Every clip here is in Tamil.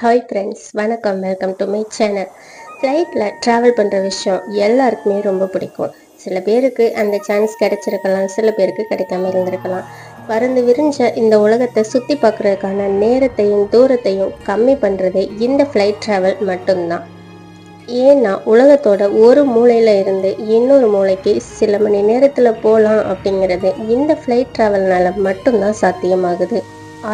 ஹாய் ஃப்ரெண்ட்ஸ் வணக்கம். வெல்கம் டு மை சேனல் ஃப்ளைட்டில் ட்ராவல் பண்ணுற விஷயம் எல்லாருக்குமே ரொம்ப பிடிக்கும். சில பேருக்கு அந்த சான்ஸ் கிடைச்சிருக்கலாம் சில பேருக்கு கிடைக்காம இருந்திருக்கலாம். பறந்து விரிஞ்ச இந்த உலகத்தை சுற்றி பார்க்குறதுக்கான நேரத்தையும் தூரத்தையும் கம்மி பண்ணுறது இந்த ஃப்ளைட் ட்ராவல் மட்டும்தான். ஏன்னா உலகத்தோட ஒரு மூலையில் இருந்து இன்னொரு மூளைக்கு சில மணி நேரத்தில் போகலாம் அப்படிங்கிறது இந்த ஃப்ளைட் ட்ராவல்னால மட்டும்தான் சாத்தியமாகுது.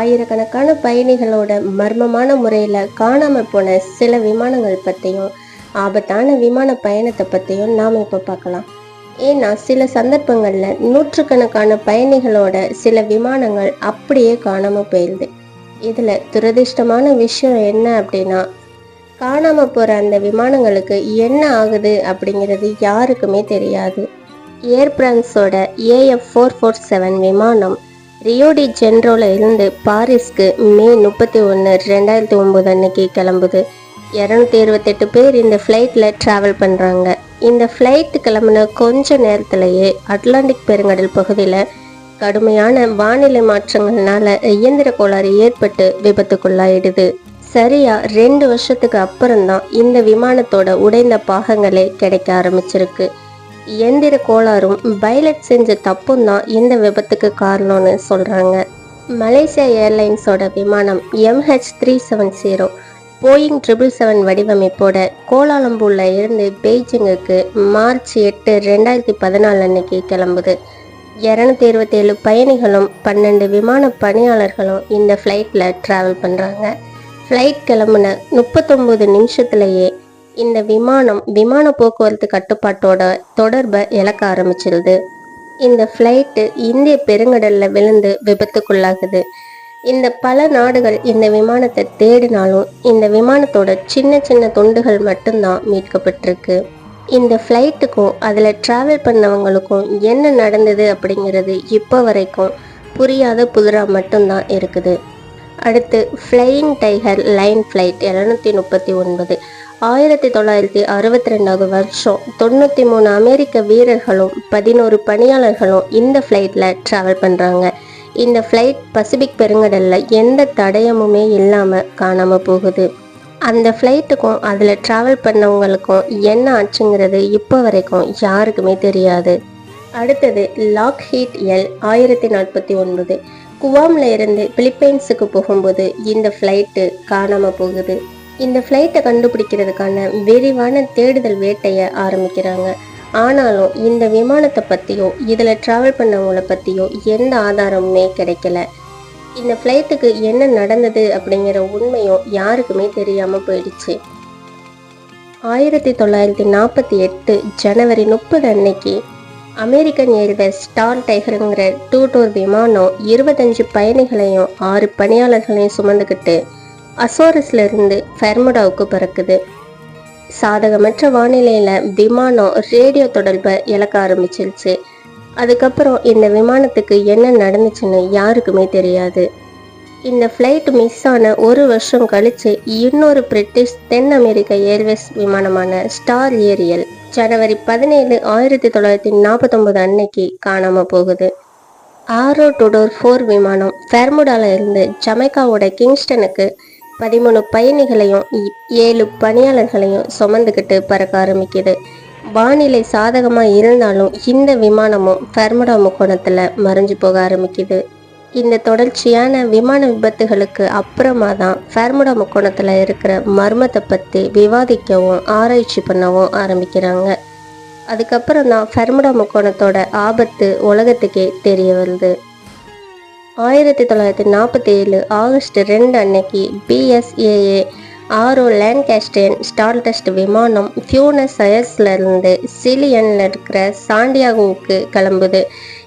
ஆயிரக்கணக்கான பயணிகளோட மர்மமான முறையில் காணாமல் போன சில விமானங்கள் பற்றியும் ஆபத்தான விமான பயணத்தை பற்றியும் நாம் இப்போ பார்க்கலாம். ஏன்னா சில சந்தர்ப்பங்களில் நூற்றுக்கணக்கான பயணிகளோட சில விமானங்கள் அப்படியே காணாமல் போயிடுது இதில் துரதிர்ஷ்டமான விஷயம் என்ன அப்படின்னா காணாமல் போகிற அந்த விமானங்களுக்கு என்ன ஆகுது அப்படிங்கிறது யாருக்குமே தெரியாது. ஏர் பிரான்ஸோட ஏஎஃப் ஃபோர் ஃபோர் செவன் விமானம் ரியோடி ஜென்ரோவில் இருந்து பாரிஸ்க்கு மே முப்பத்தி ஒன்று ரெண்டாயிரத்தி ஒம்பது அன்னைக்கு கிளம்புது. இரநூத்தி இருபத்தெட்டு பேர் இந்த ஃப்ளைட்டில் ட்ராவல் பண்ணுறாங்க இந்த ஃப்ளைட் கிளம்புன கொஞ்ச நேரத்திலேயே அட்லாண்டிக் பெருங்கடல் பகுதியில் கடுமையான வானிலை மாற்றங்கள்னால இயந்திர கோளாறு ஏற்பட்டு விபத்துக்குள்ளாயிடுது. சரியா ரெண்டு வருஷத்துக்கு அப்புறம்தான் இந்த விமானத்தோட உடைந்த பாகங்களே கிடைக்க ஆரம்பிச்சிருக்கு. இயந்திர கோளாறும் பைலட் செஞ்ச தப்பும் தான் இந்த விபத்துக்கு காரணம்னு சொல்கிறாங்க மலேசியா ஏர்லைன்ஸோட விமானம் MH three seven zero Boeing triple seven வடிவமைப்போட கோலாலம்பூரில் இருந்து பெய்ஜிங்குக்கு மார்ச் எட்டு ரெண்டாயிரத்தி பதினாலு அன்னைக்கு கிளம்புது. இரநூத்தி இருபத்தேழு பயணிகளும் பன்னெண்டு விமான பணியாளர்களும் இந்த ஃப்ளைட்டில் ட்ராவல் பண்ணுறாங்க ஃப்ளைட் கிளம்புன முப்பத்தொம்போது நிமிஷத்துலேயே இந்த விமானம் விமான போக்குவரத்து கட்டுப்பாட்டோட தொடர்பை இழக்க ஆரம்பிச்சிருது. இந்த ஃப்ளைட்டு இந்திய பெருங்கடலில் விழுந்து விபத்துக்குள்ளாகுது. இந்த பல நாடுகள் இந்த விமானத்தை தேடினாலும் இந்த விமானத்தோட சின்ன சின்ன துண்டுகள் மட்டும்தான் மீட்கப்பட்டிருக்கு. இந்த ஃப்ளைட்டுக்கும் அதில் ட்ராவல் பண்ணவங்களுக்கும் என்ன நடந்தது அப்படிங்கிறது இப்போ வரைக்கும் புரியாத புதிராக மட்டும்தான் இருக்குது. அடுத்து ஃப்ளையிங் டைகர் லைன் ஃப்ளைட் இரநூத்தி முப்பத்தி ஒன்பது. ஆயிரத்தி தொள்ளாயிரத்தி அறுபத்தி ரெண்டாவது வருஷம் தொண்ணூற்றி மூணு அமெரிக்க வீரர்களும் பதினோரு பணியாளர்களும் இந்த ஃப்ளைட்டில் ட்ராவல் பண்ணுறாங்க இந்த ஃப்ளைட் பசிபிக் பெருங்கடலில் எந்த தடயமுமே இல்லாமல் காணாமல் போகுது. அந்த ஃப்ளைட்டுக்கும் அதில் ட்ராவல் பண்ணவங்களுக்கும் என்ன ஆச்சுங்கிறது இப்போ வரைக்கும் யாருக்குமே தெரியாது. அடுத்தது லாக் ஹீட் எல் ஆயிரத்தி நாற்பத்தி ஒன்பது. குவாமில் இருந்து பிலிப்பைன்ஸுக்கு போகும்போது இந்த ஃப்ளைட்டு காணாமல் போகுது. இந்த ஃப்ளைட்டை கண்டுபிடிக்கிறதுக்கான விரிவான தேடுதல் வேட்டையை ஆரம்பிக்கிறாங்க. ஆனாலும் இந்த விமானத்தை பற்றியோ இதில் ட்ராவல் பண்ணவங்களை பற்றியோ எந்த ஆதாரமுமே கிடைக்கல. இந்த ஃப்ளைட்டுக்கு என்ன நடந்தது அப்படிங்கிற உண்மையும் யாருக்குமே தெரியாமல் போயிடுச்சு. ஆயிரத்தி தொள்ளாயிரத்தி நாற்பத்தி எட்டு ஜனவரி முப்பது அன்னைக்கு அமெரிக்கன் ஏர்வேஸ் ஸ்டார் டைகருங்கிற டூ டோர் விமானம் இருபத்தஞ்சு பயணிகளையும் ஆறு பணியாளர்களையும் சுமந்துக்கிட்டு அசோரஸ்ல இருந்து ஃபெர்முடாவுக்கு பறக்குது. சாதகமற்ற வானிலையில் விமானம் ரேடியோ தொடர்பை இழக்க ஆரம்பிச்சிருச்சு. அதுக்கப்புறம் இந்த விமானத்துக்கு என்ன நடந்துச்சுன்னு யாருக்குமே தெரியாது. இந்த ஃப்ளைட் மிஸ் ஆன ஒரு வருஷம் கழிச்சு இன்னொரு பிரிட்டிஷ் தென் அமெரிக்க ஏர்வேஸ் விமானமான ஸ்டார் ஏரியல் ஜனவரி பதினேழு ஆயிரத்தி தொள்ளாயிரத்தி நாற்பத்தொம்பது அன்னைக்கு காணாமல் போகுது. ஆரோ டுடோர் ஃபோர் விமானம் ஃபெர்முடால இருந்து ஜமைக்காவோட கிங்ஸ்டனுக்கு பதிமூணு பயணிகளையும் ஏழு பணியாளர்களையும் சுமந்துக்கிட்டு பறக்க ஆரம்பிக்குது. வானிலை சாதகமாக இருந்தாலும் இந்த விமானமும் ஃபெர்முடா முக்கோணத்தில் மறைஞ்சு போக ஆரம்பிக்குது. இந்த தொடர்ச்சியான விமான விபத்துகளுக்கு அப்புறமா தான் ஃபெர்முடா முக்கோணத்தில் இருக்கிற மர்மத்தை பற்றி விவாதிக்கவும் ஆராய்ச்சி பண்ணவும் ஆரம்பிக்கிறாங்க. அதுக்கப்புறம் தான் ஃபெர்முடா முக்கோணத்தோட ஆபத்து உலகத்துக்கே தெரிய வருது. ஆயிரத்தி தொள்ளாயிரத்தி நாற்பத்தி ஏழு ஆகஸ்ட் ரெண்டு அன்னைக்கு பிஎஸ்ஏஏ ஆரோ லேண்ட்காஸ்டியன் ஸ்டார்டஸ்ட் விமானம் ஃபியூனஸ் அயர்ஸ்லேருந்து சிலியனில் இருக்கிற சாண்டியாகோவுக்கு கிளம்புது.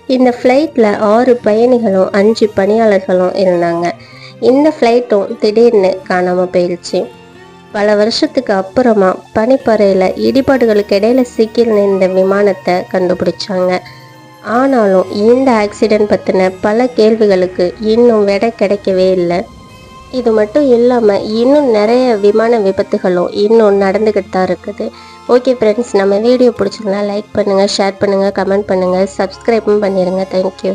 இந்த ஃப்ளைட்டில் ஆறு பயணிகளும் அஞ்சு பணியாளர்களும் இருந்தாங்க. இந்த ஃப்ளைட்டும் திடீர்னு காணாமல் போயிடுச்சு பல வருஷத்துக்கு அப்புறமா பனிப்பறையில் இடிபாடுகளுக்கு இடையில் சிக்கில் இந்த விமானத்தை கண்டுபிடிச்சாங்க. ஆனாலும் இந்த ஆக்சிடெண்ட் பற்றின பல கேள்விகளுக்கு இன்னும் விடை கிடைக்கவே இல்லை. இது மட்டும் இல்லாமல் இன்னும் நிறைய விமான விபத்துகளும் இன்னும் நடந்துக்கிட்டு தான் இருக்குது. ஓகே ஃப்ரெண்ட்ஸ் நம்ம வீடியோ பிடிச்சிருந்தா லைக் பண்ணுங்கள் ஷேர் பண்ணுங்கள் கமெண்ட் பண்ணுங்கள் சப்ஸ்கிரைபும் பண்ணிடுங்க தேங்க்யூ